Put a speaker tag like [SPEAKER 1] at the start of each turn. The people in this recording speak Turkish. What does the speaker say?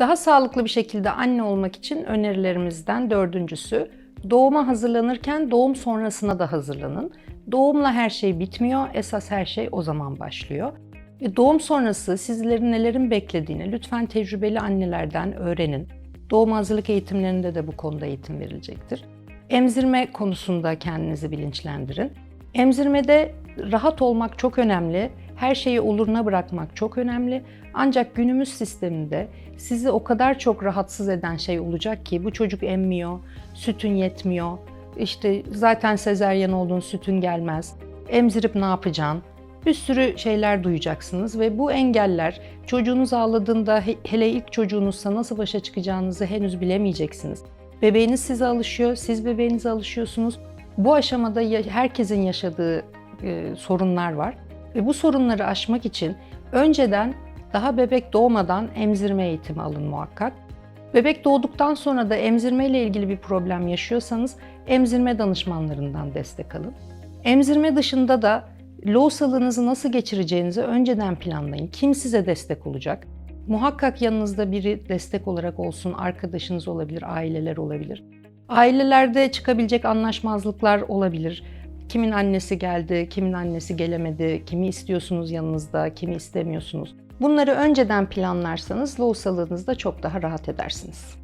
[SPEAKER 1] Daha sağlıklı bir şekilde anne olmak için önerilerimizden dördüncüsü doğuma hazırlanırken doğum sonrasına da hazırlanın. Doğumla her şey bitmiyor, esas her şey o zaman başlıyor. Ve doğum sonrası sizlerin nelerin beklediğini lütfen tecrübeli annelerden öğrenin. Doğum hazırlık eğitimlerinde de bu konuda eğitim verilecektir. Emzirme konusunda kendinizi bilinçlendirin. Emzirmede rahat olmak çok önemli. Her şeyi oluruna bırakmak çok önemli. Ancak günümüz sisteminde sizi o kadar çok rahatsız eden şey olacak ki bu çocuk emmiyor, sütün yetmiyor. İşte zaten sezeryen olduğun sütün gelmez. Emzirip ne yapacaksın? Bir sürü şeyler duyacaksınız ve bu engeller çocuğunuz ağladığında he- hele ilk çocuğunuzsa nasıl başa çıkacağınızı henüz bilemeyeceksiniz. Bebeğiniz size alışıyor, siz bebeğinize alışıyorsunuz. Bu aşamada herkesin yaşadığı e, sorunlar var ve bu sorunları aşmak için önceden daha bebek doğmadan emzirme eğitimi alın muhakkak. Bebek doğduktan sonra da emzirme ile ilgili bir problem yaşıyorsanız emzirme danışmanlarından destek alın. Emzirme dışında da lohusalığınızı nasıl geçireceğinizi önceden planlayın. Kim size destek olacak? Muhakkak yanınızda biri destek olarak olsun, arkadaşınız olabilir, aileler olabilir. Ailelerde çıkabilecek anlaşmazlıklar olabilir. Kimin annesi geldi, kimin annesi gelemedi, kimi istiyorsunuz yanınızda, kimi istemiyorsunuz. Bunları önceden planlarsanız lohusalığınızda çok daha rahat edersiniz.